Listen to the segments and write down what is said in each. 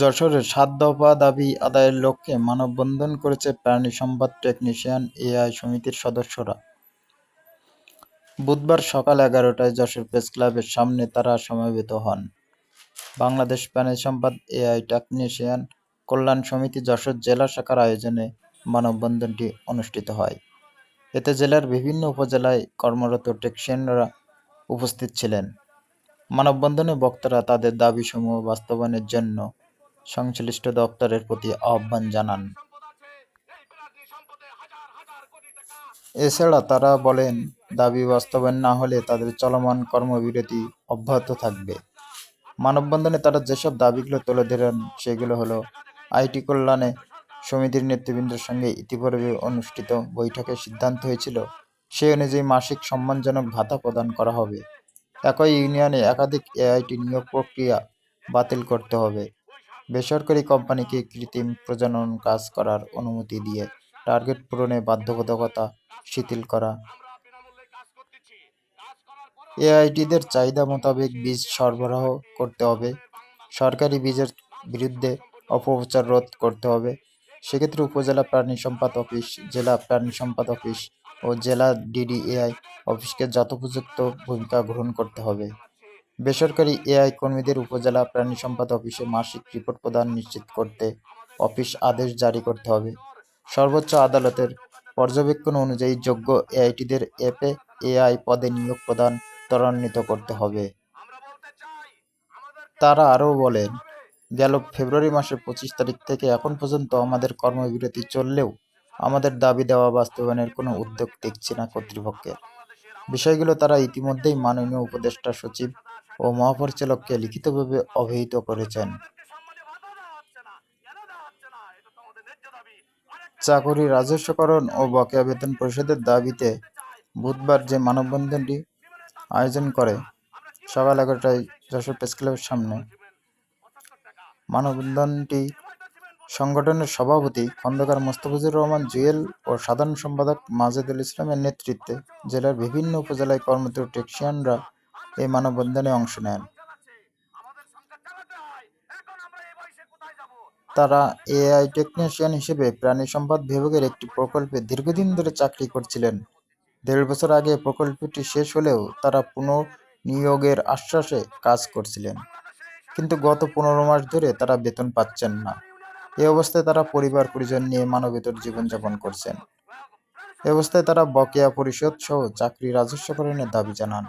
যশোরে সাত দফা দাবি আদায়ের লক্ষ্যে মানববন্ধন করেছে প্রাণী সম্পদ টেকনিশিয়ান এআই সমিতির সদস্যরা। বুধবার সকাল এগারোটায় যশোর প্রেসক্লাবের সামনে তারা সমবেত হন। বাংলাদেশ প্রাণী সম্পদ এআই টেকনিশিয়ান কল্যাণ সমিতি যশোর জেলা শাখার আয়োজনে মানববন্ধনটি অনুষ্ঠিত হয়। এতে জেলার বিভিন্ন উপজেলায় কর্মরত টেকনিশিয়ানরা উপস্থিত ছিলেন। মানববন্ধনে বক্তারা তাদের দাবিসমূহ বাস্তবায়নের জন্য সংশ্লিষ্ট দপ্তরের প্রতি আহ্বান জানান। এছাড়া তারা বলেন, দাবি বাস্তবায়ন না হলে তাদের চলমান কর্মবিরতি অব্যাহত থাকবে। মানববন্ধনে তারা যেসব দাবিগুলো তুলে ধরেন, সেগুলো হলো আইটি কল্যাণে সমিতির নেতৃবৃন্দের সঙ্গে ইতিপূর্বে অনুষ্ঠিত বৈঠকে সিদ্ধান্ত হয়েছিল সেই অনুযায়ী মাসিক সম্মানজনক ভাতা প্রদান করা হবে। একই ইউনিয়নে একাধিক এআইটি নিয়োগ প্রক্রিয়া বাতিল করতে হবে। বেসরকারি কোম্পানিকে কৃত্রিম প্রজনন কাজ করার অনুমতি দিয়ে টার্গেট পূরণে বাধ্যবাধকতা শিথিল করা। এআইটিদের চাহিদা মোতাবেক বীজ সরবরাহ করতে হবে। সরকারি বীজের বিরুদ্ধে অপপ্রচার রোধ করতে হবে। সেক্ষেত্রে উপজেলা প্রাণী সম্পদ অফিস, জেলা প্রাণী সম্পদ অফিস ও জেলা ডিডিএআই অফিসকে যথোপযুক্ত ভূমিকা গ্রহণ করতে হবে। বেসরকারি এআই কর্মীদের উপজেলা প্রাণী সম্পদ অফিসে মাসিক রিপোর্ট প্রদান নিশ্চিত করতে অফিস আদেশ জারি করতে হবে। সর্বোচ্চ আদালতের পর্যবেক্ষণ অনুযায়ী যোগ্য এআইটিদের এপে এআই পদে নিয়োগ প্রদান ত্বরান্বিত করতে হবে। তারা আরও বলেন, গেল ফেব্রুয়ারি মাসের পঁচিশ তারিখ থেকে এখন পর্যন্ত আমাদের কর্মবিরতি চললেও আমাদের দাবি দেওয়া বাস্তবায়নের কোনো উদ্যোগ দেখছি না কর্তৃপক্ষের। বিষয়গুলো তারা ইতিমধ্যেই মাননীয় উপদেষ্টা সচিব ও মহাপরিচালককে লিখিতভাবে অবহিত করেছেন। চাকরি রাজস্বকরণ ও বকেয়া বেতন পরিষদের দাবিতে বুধবার যে মানববন্ধনটি আয়োজন করে, সকাল এগারোটায় যশোর প্রেসক্লাবের সামনে। মানববন্ধনটি সংগঠনের সভাপতি খন্দকার মোস্তাফিজুর রহমান, জুয়েল ও সাধারণ সম্পাদক মাজেদুল ইসলামের নেতৃত্বে জেলার বিভিন্ন উপজেলায় কর্মরত টেকনিশিয়ানরা এই মানববন্ধনে অংশ নেন। তারা এআই টেকনিশিয়ান হিসেবে প্রাণী সম্পদ বিভাগের একটি প্রকল্পে দীর্ঘদিন ধরে চাকরি করছিলেন। দেড় বছর আগে প্রকল্পটি শেষ হলেও তারা পুনর্নিয়োগের আশ্বাসে কাজ করছিলেন। কিন্তু গত পনেরো মাস ধরে তারা বেতন পাচ্ছেন না। এ অবস্থায় তারা পরিবার, পরিজন নিয়ে মানবেতর জীবনযাপন করছেন। এ অবস্থায় তারা বকেয়া পরিশোধ সহ চাকরি রাজস্বকরণের দাবি জানান।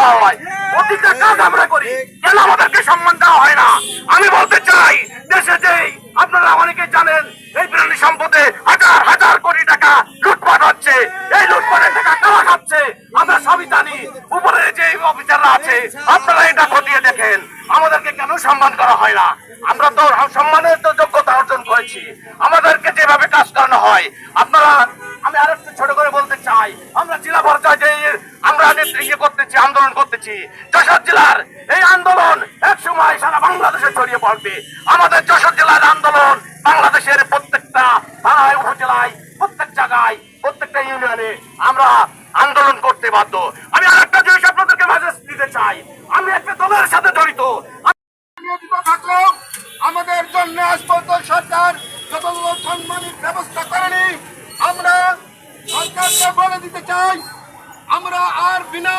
দেওয়া হয়। অতীতের কাজ আমরা করি কেন আমাদেরকে সম্মান দেওয়া হয় না? আমি বলতে চাই দেশে যেই আপনারা অনেকে জানেন এই প্রাণী সম্পদে হাজার হাজার কোটি টাকা লুটপাট হচ্ছে। এই লুটপাটের টাকা কারা খাচ্ছে? আমরা সবই জানি উপরে যে অফিসাররা আছে আপনারা এটা খতিয়ে দেখেন। আমাদেরকে কেন সম্মান করা হয় না? আমরা তো সম্মানের তো যোগ্যতা অর্জন করেছি। আমাদেরকে যেভাবে কাজ করানো হয় আপনারা আমি আরেকটু ছোট করে বলতে চাই আমরা জেলা পর্যায়ে যে আমরা নেতৃত্ব ইয়ে করতেছি করতেছি যশোর জেলার এই আন্দোলন এক সময় সারা বাংলাদেশে ছড়িয়ে পড়বে। আমাদের যশোর জেলার আন্দোলন বাংলাদেশের প্রত্যেকটা থানায়, উপজেলায়, প্রত্যেক জায়গায়, প্রত্যেকটা ইউনিয়নে আমরা আন্দোলন করতে বাধ্য। আমি আরেকটা জিনিস আপনাদেরকে মেসেজ দিতে চাই। আমি একটা দলের সাথে জড়িত। আমাদের জন্য আজ পর্যন্ত সরকার যতগুলো সম্মানিত ব্যবস্থা করেনি, আমরা সরকারকে বলে দিতে চাই, আমরা আর বিনা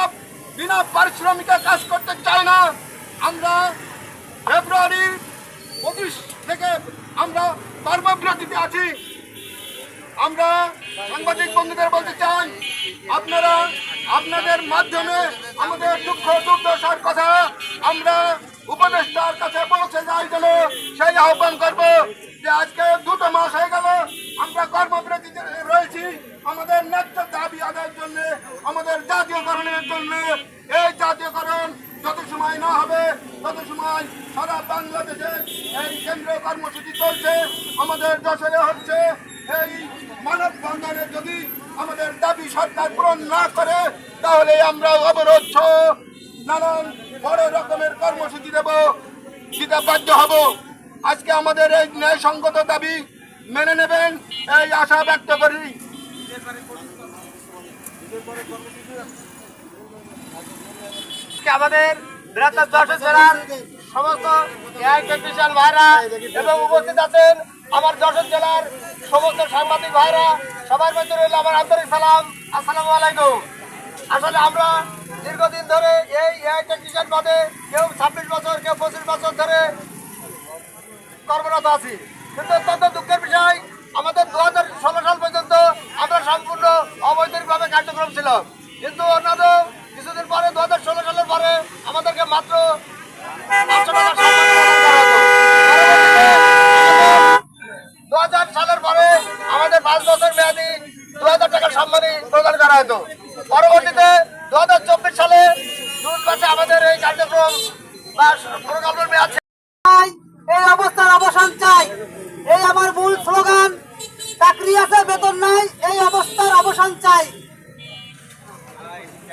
বিনা পারিশ্রমিকে কাজ করতে চাই না। আমরা ফেব্রুয়ারি পঁচিশ থেকে আমরা কর্মবিরতিতে আছি। আমরা সাংবাদিক বন্ধুদের বলতে চাই, আপনারা আপনাদের মাধ্যমে আমাদের দুঃখ দুর্দশার কথা আমরা উপদেষ্টার কাছে পৌঁছে যাই যেন সেই আহ্বান করব যে আজকে দুটো মাস হয়ে গেল, আমরা কর্মবিরতিতে রয়েছি আমাদের ন্যায্য দাবি আদায়ের জন্য, আমাদের জাতীয়করণের জন্য এই জাতীয়করণ যত সময় না হবে, তত সময় সারা বাংলাদেশে এই কেন্দ্রীয় কর্মসূচি চলছে। আমাদের যশোরে হচ্ছে এই মানব বন্ধনে যদি আমাদের দাবি সরকার পূরণ না করে, তাহলে আমরা অবরোধ নানান বড় রকমের কর্মসূচি দেব, দিতে বাধ্য হব। আজকে আমাদের এই ন্যায়সঙ্গত দাবি মেনে নেবেন, এই আশা ব্যক্ত করি। আমাদের বৃহত্তর যশোর জেলার সমস্ত এআই ভাইরা এবং উপস্থিত আছেন আমার যশোর জেলার সমস্ত সাংবাদিক ভাইরা। সবার মধ্যে রইল আমার আন্তরিক সালাম। আসসালামু আলাইকুম। আসলে আমরা দীর্ঘদিন ধরে এই এআই টেকনিশিয়ান পদে কেউ ছাব্বিশ বছর, কেউ পঁচিশ বছর ধরে কর্মরত আছি। কিন্তু অত্যন্ত দুঃখের বিষয়, আমাদের দু হাজার ষোলো সাল পর্যন্ত আমরা সম্পূর্ণ অবৈতনিকভাবে ছিল কিন্তু অন্যান্য কিছুদিন পরে দু হাজার ষোলো সালের পরে আমাদেরকে মাত্র পাঁচশো টাকা দু হাজার সালের পরে আমাদের পাঁচ বছর মেয়াদি দু হাজার টাকা সম্মানী প্রদান করা হতো। পরবর্তীতে দু হাজার চব্বিশ সালে জুন মাসে আমাদের এই কার্যক্রম বা প্রকল্পের মেয়াদ এই অবস্থার অবসান চাই। এই আমার মূল স্লোগান, চাকরি আছে, বেতন নাই, এই অবস্থার অবসান চাই।